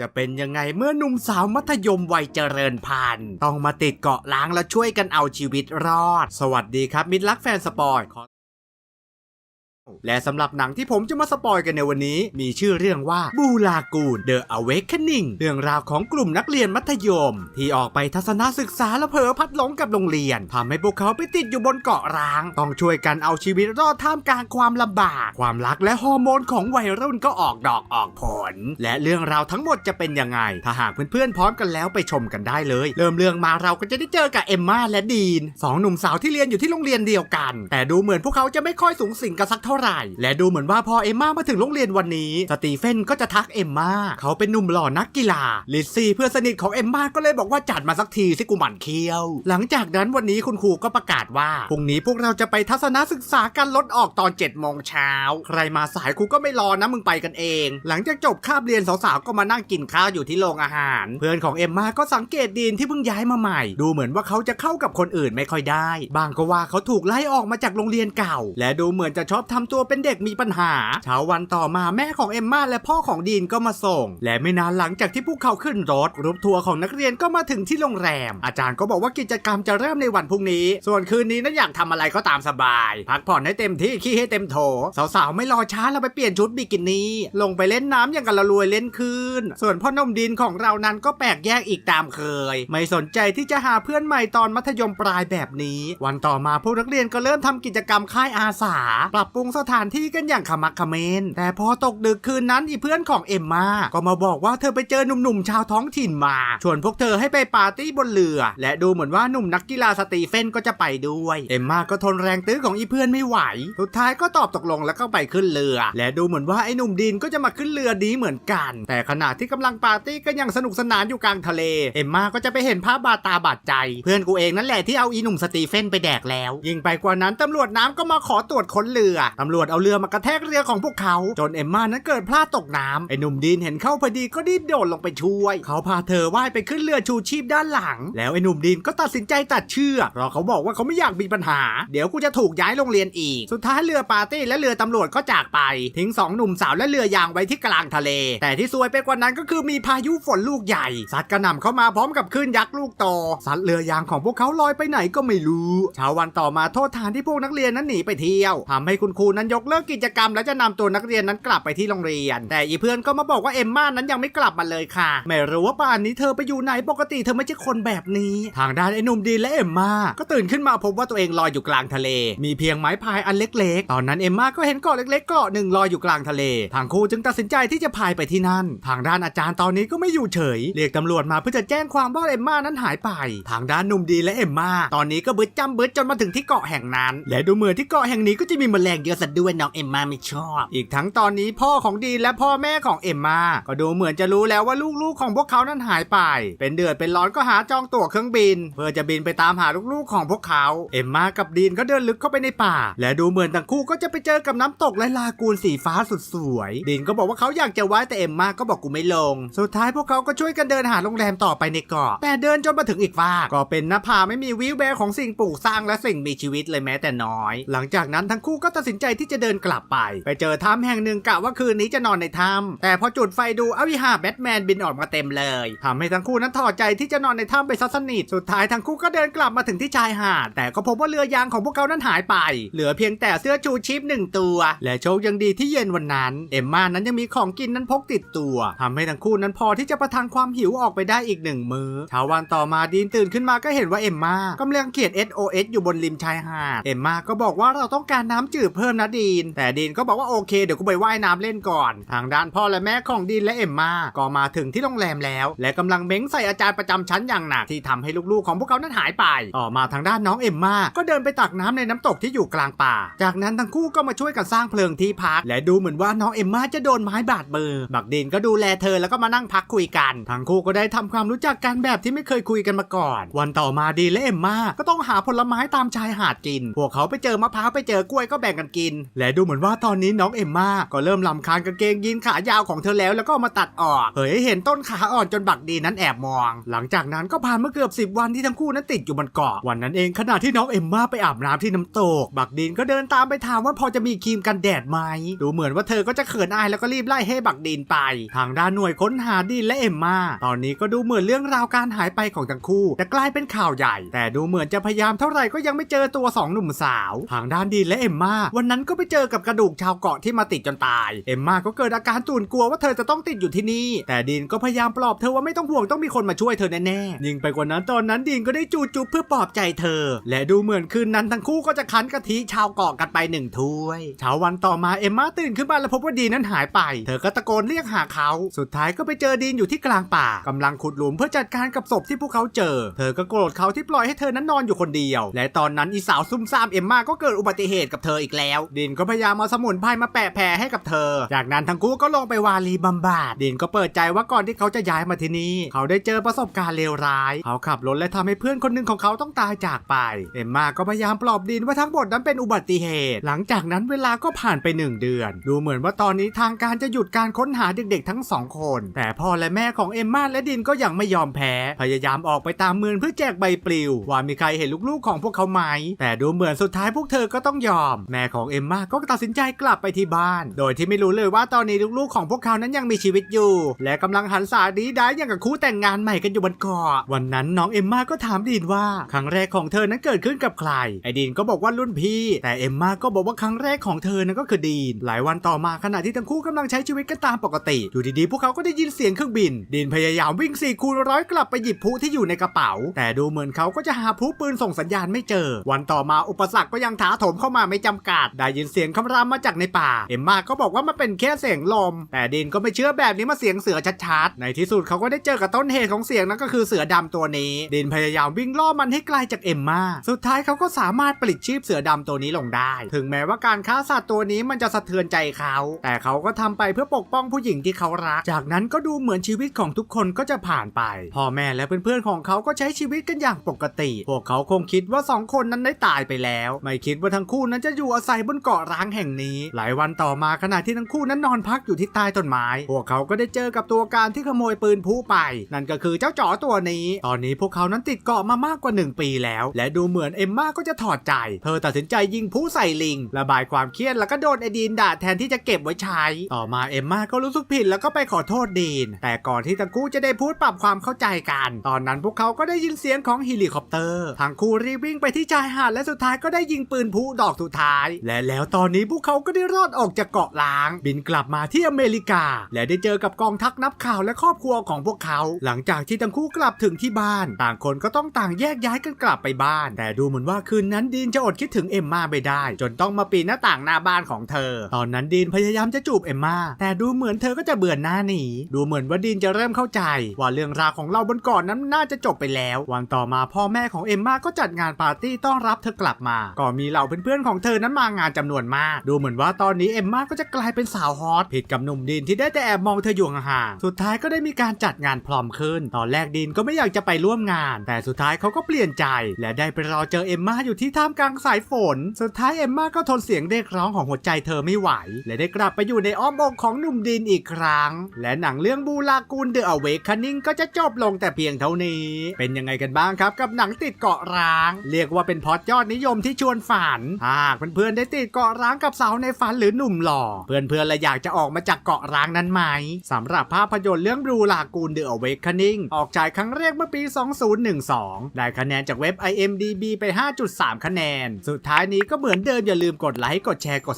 จะเป็นยังไงเมื่อหนุ่มสาวมัธยมวัยเจริญพันธุ์ต้องมาติดเกาะล้างและช่วยกันเอาชีวิตรอด สวัสดีครับ มิตรรักแฟนสปอยขอ และสำหรับหนังที่ผมจะมาสปอยกันในวันนี้ มีชื่อเรื่องว่าบูลากูน The Awakening เรื่องราวของกลุ่มนักเรียนมัธยม ที่ออกไปทัศนศึกษาและเผลอพัดหลงกับโรงเรียนทำให้พวกเขาไปติดอยู่บนเกาะร้าง ต้องช่วยกันเอาชีวิตรอดท่ามกลางความลำบาก ความรักและฮอร์โมนของวัยรุ่นก็ออกดอกออกผล และเรื่องราวทั้งหมดจะเป็นยังไง ถ้าหากเพื่อนๆพร้อมกันแล้วไปชมกันได้เลย เริ่มเรื่องมาเราก็จะได้เจอกับเอมมาและดีนสองหนุ่มสาวที่เรียนอยู่ที่โรงเรียนเดียวกัน แต่ดูเหมือนพวกเขาจะไม่ค่อยสูงสิงกันสักเท่าไหร่ และดูเหมือนว่าพอเอมมามาถึงโรงเรียนวันนี้สตีเฟนก็จะทักเอมมาเขาเป็นหนุ่มหล่อนักกีฬาลิซซี่เพื่อนสนิทของเอมมาก็เลยบอกว่าจัดมาสักทีสิกูหมันเคี้ยว หลังจากนั้นวันนี้คุณครูก็ประกาศว่าพรุ่งนี้พวกเราจะไปทัศนศึกษากันลดออกตอน7จ็ดโมงเช้าใครมาสายครูก็ไม่รอนะมึงไปกันเอง หลังจากจบคาบเรียนสาวๆก็มานั่งกินข้าวอยู่ที่โรงอาหาร เพื่อนของเอมมาก็สังเกตดีนที่เพิ่งย้ายมาใหม่ ดูเหมือนว่าเขาจะเข้ากับคนอื่นไม่ค่อยได้ บางก็ว่าเขาถูกไล่ออกมาจากโรงเรียนเก่า และดูเหมือนจะชอบทำตัวเป็นเด็กมีปัญหาเช้าวันต่อมาแม่ของเอมมาและพ่อของดีนก็มาส่ง และไม่นานหลังจากที่พวกเขาขึ้นรถรุ๊ปทัวร์ของนักเรียนก็มาถึงที่โรงแรม อาจารย์ก็บอกว่ากิจกรรมจะเริ่มในวันพรุ่งนี้ ส่วนคืนนี้นั้นอยากทำอะไรก็ตามสบาย พักผ่อนให้เต็มที่ขี้ให้เต็มโถสาวๆไม่รอช้าเราไปเปลี่ยนชุดบิกินี่ลงไปเล่นน้ำอย่างกันละรวยเล่นคืนส่วนพ่อนมดินของเรานั้นก็แปลกแยกอีกตามเคย ไม่สนใจที่จะหาเพื่อนใหม่ตอนมัธยมปลายแบบนี้ วันต่อมาพวกนักเรียนก็เริ่มทำกิจกรรมค่ายอาสา ปรับปรุงสถานที่กันอย่างขมักเขม้น แต่พอตกดึกคืนนั้นอีเพื่อนของเอ็มมาก็มาบอกว่าเธอไปเจอหนุ่มๆชาวท้องถิ่นมา ชวนพวกเธอให้ไปปาร์ตี้บนเรือ และดูเหมือนว่าหนุ่มนักกีฬาสตีเฟนก็จะไปด้วย เอ็มมาก็ทนแรงตื้อของอีเพื่อนไม่ไหว สุดท้ายก็ตอบตกลงแล้วก็ไปขึ้นเรือ และดูเหมือนว่าไอ้หนุ่มดินก็จะมาขึ้นเรือดีเหมือนกัน แต่ขณะที่กำลังปาร์ตี้กันอย่างสนุกสนานอยู่กลางทะเล เอ็มมาก็จะไปเห็นภาพบาดตาบาดใจ เพื่อนกูเองนั่นแหละที่เอาอีหนุ่มสตีเฟนไปแดกแล้ว ยิ่งไปกว่านั้นตำรวจน้ำก็มาขอตรวจค้นเรือตำรวจเอาเรือมากระแทกเรือของพวกเขา จนเอ็มมานั้นเกิดพลาดตกน้ำไอ้หนุ่มดินเห็นเข้าพอดีก็รีบโดดลงไปช่วย เขาพาเธอว่ายไปขึ้นเรือชูชีพด้านหลัง แล้วไอ้หนุ่มดินก็ตัดสินใจตัดเชือกเพราะเขาบอกว่าเขาไม่อยากมีปัญหา เดี๋ยวกูจะถูกย้ายโรงเรียนอีก สุดท้ายเรือปาร์ตี้และเรือตำรวจก็จากไป ทิ้งสองหนุ่มสาวและเรือยางไว้ที่กลางทะเล แต่ที่ซวยไปกว่านั้นก็คือมีพายุฝนลูกใหญ่ซัดกระหน่ำเข้ามาพร้อมกับคลื่นยักษ์ลูกโตซัดเรือยางของพวกเขาลอยไปไหนก็ไม่รู้เช้าวันต่อมาโทษฐานที่พวกนักเรียนนั้นหนีไปเที่ยวทำให้คุณครูนั้นยกเลิกกิจกรรม และจะนำตัวนักเรียนนั้นกลับไปที่โรงเรียน แต่อีเพื่อนก็มาบอกว่าเอมม่านั้นยังไม่กลับมาเลยค่ะ ไม่รู้ว่าป่านนี้เธอไปอยู่ไหนปกติเธอไม่ใช่คนแบบนี้ ทางด้านไอ้หนุ่มดีและเอมม่าก็ตื่นขึ้นมาพบว่าตัวเองลอยอยู่กลางทะเล มีเพียงไม้พายอันเล็กๆ ตอนนั้นเอมม่าก็เห็นเกาะเล็กๆเกาะหนึ่งลอยอยู่กลางทะเลทางครูจึงตัดสินใจที่จะพายไปที่นั่น ทางด้านอาจารย์ตอนนี้ก็ไม่อยู่เฉยเรียกตำรวจมาเพื่อจะแจ้งความว่าเอมม่านั้นหายไป ทางด้านหนุ่มดีและเอมม่าตอนนี้ก็บึดจำบึดจนมาถึงที่เกาะแห่งนั้น และดูเหมือนที่เกาะแห่งนี้ก็จะมีแมลงเยอะซะด้วยน้องเอ็มมาไม่ชอบ อีกทั้งตอนนี้พ่อของดีนและพ่อแม่ของเอ็มมาก็ดูเหมือนจะรู้แล้วว่าลูกๆ ของพวกเขานั้นหายไป เป็นเดือดเป็นร้อนก็หาจองตั๋วเครื่องบิน เพื่อจะบินไปตามหาลูกๆของพวกเขา เอ็มมากับดีนก็เดินลึกเข้าไปในป่า และดูเหมือนทั้งคู่ก็จะไปเจอกับน้ำตกและลากูนสีฟ้าสุดสวยดีนก็บอกว่าเขาอยากจะไว้แต่เอ็มมาก็บอกกูไม่ลง สุดท้ายพวกเขาก็ช่วยกันเดินหาโรงแรมต่อไปในเกาะ แต่เดินจนมาถึงอีกฟากก็เป็นหน้าผาไม่มีวิวแววของสิ่งปลูกสร้างและสิ่งมีชีวิตเลยแม้แต่น้อย หลังจากนั้นทั้งคู่ก็ตัดสินใจที่จะเดินกลับไป ไปเจอถ้ำแห่งหนึ่งกะว่าคืนนี้จะนอนในถ้ำแต่พอจุดไฟดูอวิหาแบทแมนบินออกมาเต็มเลยทำให้ทั้งคู่นั้นถอดใจที่จะนอนในถ้ำไปซะสนิทสุดท้ายทั้งคู่ก็เดินกลับมาถึงที่ชายหาด แต่ก็พบว่าเรือยางของพวกเขานั้นหายไป เหลือเพียงแต่เสื้อชูชีพหนึ่งตัว และโชคยังดีที่เย็นวันนั้น เอมมานั้นยังมีของกินนั้นพกติดตัวทำให้ทั้งคู่นั้นพอที่จะประทังความหิวออกไปได้อีกหนึ่งมื้อเช้าวันต่อมาดีนตื่นขึ้นมาก็เห็นว่าเอมมากำลังเขียน SOS อยู่บนริมชายหาด เอมมาก็บอกว่าเราต้องการน้ำจืดเพิ่มนะดีน แต่ดีนก็บอกว่าโอเคเดี๋ยวกูไปว่ายน้ำเล่นก่อน ทางด้านพ่อและแม่ของดีนและเอ็มมาก็มาถึงที่โรงแรมแล้ว และกำลังเม้งใส่อาจารย์ประจำชั้นอย่างหนักที่ทำให้ลูกๆของพวกเขานั้นหายไป ต่อมาทางด้านน้องเอ็มมาก็เดินไปตักน้ำในน้ำตกที่อยู่กลางป่า จากนั้นทั้งคู่ก็มาช่วยกันสร้างเพลิงที่พัก และดูเหมือนว่าน้องเอ็มมาจะโดนไม้บาดมือบักดินก็ดูแลเธอแล้วก็มานั่งพักคุยกัน ทั้งคู่ก็ได้ทำความรู้จักกันแบบที่ไม่เคยคุยกันมาก่อน วันต่อมาดีและเอ็มมาก็ต้องหาผลไม้ตามชายหาดกิน พวกเขาไปเจอมะพร้าวไปเจอกล้วยก็แบ่งกันกินน และดูเหมือนว่าตอนนี้น้องเอมมาก็เริ่มลำคาญกางเกงยีนขายาวของเธอแล้วแล้วก็มาตัดออกเผยให้เห็นต้นขาอ่อนจนบักดีนั้นแอบมอง หลังจากนั้นก็ผ่านมาเกือบ 10 วันที่ทั้งคู่นั้นติดอยู่บนเกาะวันนั้นเองขณะที่น้องเอมมาไปอาบน้ำที่น้ำตก บักดีนก็เดินตามไปถามว่าพอจะมีครีมกันแดดไหมดูเหมือนว่าเธอก็จะเขินอายแล้วก็รีบไล่ให้บักดีนไป ทางด้านหน่วยค้นหาดีนและเอมมาตอนนี้ก็ดูเหมือนเรื่องราวการหายไปของทั้งคู่จะกลายเป็นข่าวใหญ่ แต่ดูเหมือนจะพยายามเท่าไหร่ก็ยังไม่เจอตัวสองหนุ่มสาว ทางด้านดีนและเอมมาวันนั้นก็ไปเจอกับกระดูกชาวเกาะที่มาติดจนตาย เอมมาก็เกิดอาการตื่นกลัวว่าเธอจะต้องติดอยู่ที่นี่ แต่ดีนก็พยายามปลอบเธอว่าไม่ต้องห่วงต้องมีคนมาช่วยเธอแน่ๆยิ่งไปกว่านั้นตอนนั้นดีนก็ได้จูจุบเพื่อปลอบใจเธอ และดูเหมือนคืนนั้นทั้งคู่ก็จะคั้นกะทิชาวเกาะกันไปหนึ่งถ้วยเช้าวันต่อมาเอมมาตื่นขึ้นมาแล้วพบว่าดีนนั้นหายไป เธอก็ตะโกนเรียกหาเขา สุดท้ายก็ไปเจอดีนอยู่ที่กลางป่ากำลังขุดหลุมเพื่อจัดการกับศพที่พวกเขาเจอ เธอก็โกรธเขาที่ปล่อยให้เธอนั้นนอนอยู่คนเดียว และตอนนั้นอีสาวซุ่มซ่ามเอมมาก็เกิดอุบัติเหตุกับเธออีกแล้วดินก็พยายามเอาสมุนไพรมาแปะแผลให้กับเธอ จากนั้นทั้งคู่ก็ลงไปวาลีบำบัดดินก็เปิดใจว่าก่อนที่เขาจะย้ายมาที่นี่เขาได้เจอประสบการณ์เลวร้าย เขาขับรถและทำให้เพื่อนคนหนึ่งของเขาต้องตายจากไป เอ็มมาก็พยายามปลอบดินว่าทั้งหมดนั้นเป็นอุบัติเหตุ หลังจากนั้นเวลาก็ผ่านไปหนึ่งเดือน ดูเหมือนว่าตอนนี้ทางการจะหยุดการค้นหาเด็กๆ ทั้งสองคน แต่พ่อและแม่ของเอ็มมาและดินก็ยังไม่ยอมแพ้ พยายามออกไปตามเมืองเพื่อแจกใบปลิว ว่ามีใครเห็นลูกๆของพวกเขาไหมแต่ดูเหมือนสุดท้ายพวกเธอก็ต้องยอม แม่ของเอมมาก็ตัดสินใจกลับไปที่บ้าน โดยที่ไม่รู้เลยว่าตอนนี้ลูกๆของพวกเขานั้นยังมีชีวิตอยู่ และกำลังหันสาดีได้อย่างกับคู่แต่งงานใหม่กันอยู่บนเกาะวันนั้นน้องเอมมาก็ถามดีนว่าครั้งแรกของเธอนั้นเกิดขึ้นกับใคร ไอดีนก็บอกว่ารุ่นพี่ แต่เอมมาก็บอกว่าครั้งแรกของเธอนั้นก็คือดีน หลายวันต่อมาขณะที่ทั้งคู่กำลังใช้ชีวิตกันตามปกติ อยู่ดีๆพวกเขาก็ได้ยินเสียงเครื่องบิน ดีนพยายามวิ่งสี่คูณร้อยกลับไปหยิบพลุที่อยู่ในกระเป๋า แต่ดูเหมือนเขาก็จะหาพลุปืนส่งสัญญาณไม่เจอ วันต่อมาอุปสรรคก็ยังถาโถมเข้ามาไม่จำกัดได้ยินเสียงคำรามมาจากในป่า เอมมาก็บอกว่ามันเป็นแค่เสียงลม แต่ดีนก็ไม่เชื่อแบบนี้มาเสียงเสือชัดๆ ในที่สุดเขาก็ได้เจอกับต้นเหตุของเสียงนั้นก็คือเสือดำตัวนี้ ดินพยายามวิ่งล่อมันให้ไกลจากเอมมาสุดท้ายเขาก็สามารถปลิดชีพเสือดำตัวนี้ลงได้ ถึงแม้ว่าการฆ่าสัตว์ตัวนี้มันจะสะเทือนใจเขา แต่เขาก็ทำไปเพื่อปกป้องผู้หญิงที่เขารัก จากนั้นก็ดูเหมือนชีวิตของทุกคนก็จะผ่านไปพ่อแม่และเพื่อนๆของเขาก็ใช้ชีวิตกันอย่างปกติ พวกเขาคงคิดว่าสองคนนั้นได้ตายไปแล้ว ไม่คิดว่าทั้งคู่นั้นจะอยู่อาศัยบนเกาะร้างแห่งนี้ หลายวันต่อมาขณะที่ทั้งคู่นั้นนอนพักอยู่ที่ใต้ต้นไม้ พวกเขาก็ได้เจอกับตัวการที่ขโมยปืนผู้ไป นั่นก็คือเจ้าจ๋อตัวนี้ ตอนนี้พวกเขานั้นติดเกาะมามากกว่า 1 ปีแล้ว และดูเหมือนเอมมาก็จะถอดใจ เธอตัดสินใจยิงผู้ใส่ลิง ระบายความเครียดแล้วก็โดนไอดีนด่าแทนที่จะเก็บไว้ใช้ ต่อมาเอมมาก็รู้สึกผิดแล้วก็ไปขอโทษดีน แต่ก่อนที่ทั้งคู่จะได้พูดปรับความเข้าใจกัน ตอนนั้นพวกเขาก็ได้ยินเสียงของเฮลิคอปเตอร์ทั้งคู่รีบวิ่งไปที่ชายหาดและสุดท้ายก็ได้ยิงปืนผู้ดอกสุดท้าย และแล้วตอนนี้พวกเขาก็ได้รอดออกจากเกาะล้าง บินกลับมาที่อเมริกา และได้เจอกับกองทัพนับข่าวและครอบครัวของพวกเขา หลังจากที่ทั้งคู่กลับถึงที่บ้าน ต่างคนก็ต้องต่างแยกย้ายกันกลับไปบ้าน แต่ดูเหมือนว่าคืนนั้นดีนจะอดคิดถึงเอมมาไม่ได้ จนต้องมาปีนหน้าต่างหน้าบ้านของเธอ ตอนนั้นดีนพยายามจะจูบเอมมาแต่ดูเหมือนเธอก็จะเบื่อหน้าหนีดูเหมือนว่าดีนจะเริ่มเข้าใจ ว่าเรื่องราวของเราบนเกาะนนั้นน่าจะจบไปแล้ว วันต่อมาพ่อแม่ของเอมมาก็จัดงานปาร์ตี้ต้อนรับเธอกลับมา ก็มีเหล่าเพื่อนๆของเธอนั้นมางานจำนวนมาก ดูเหมือนว่าตอนนี้เอมมาก็จะกลายเป็นสาวฮอตผิดกับหนุ่มดีนที่ได้แต่แอบมองเธออยู่ห่างสุดท้ายก็ได้มีการจัดงานพร้อมขึ้น ตอนแรกดีนก็ไม่อยากจะไปร่วมงาน แต่สุดท้ายเขาก็เปลี่ยนใจ และได้ไปรอเจอเอมมาอยู่ที่ท่ามกลางสายฝน สุดท้ายเอมมาก็ทนเสียงเรียกร้องของหัวใจเธอไม่ไหว และได้กลับไปอยู่ในอ้อมอกของหนุ่มดีนอีกครั้ง และหนังเรื่องบูลากูนเดอะเวคคันนิงก็จะจบลงแต่เพียงเท่านี้ เป็นยังไงกันบ้างครับกับหนังติดเกาะร้าง เรียกว่าเป็นพอดยอดนิยมที่ชวนฝันหากเพื่อนๆได้ติดเกาะร้างกับสาวในฝันหรือหนุ่มหล่อ เพื่อนๆเละอยากจะออกมาจากเกาะร้างนั้นไหมสำหรับภาพยนตร์เรื่องบลูลากูนเดอะเวคคันนิงออกฉายครั้งแรกเมื่อปี 2012 ได้คะแนนจากเว็บ IMDB ไป 5.3 คะแนน สุดท้ายนี้ก็เหมือนเดิมอย่าลืมกดไลค์กดแชร์กด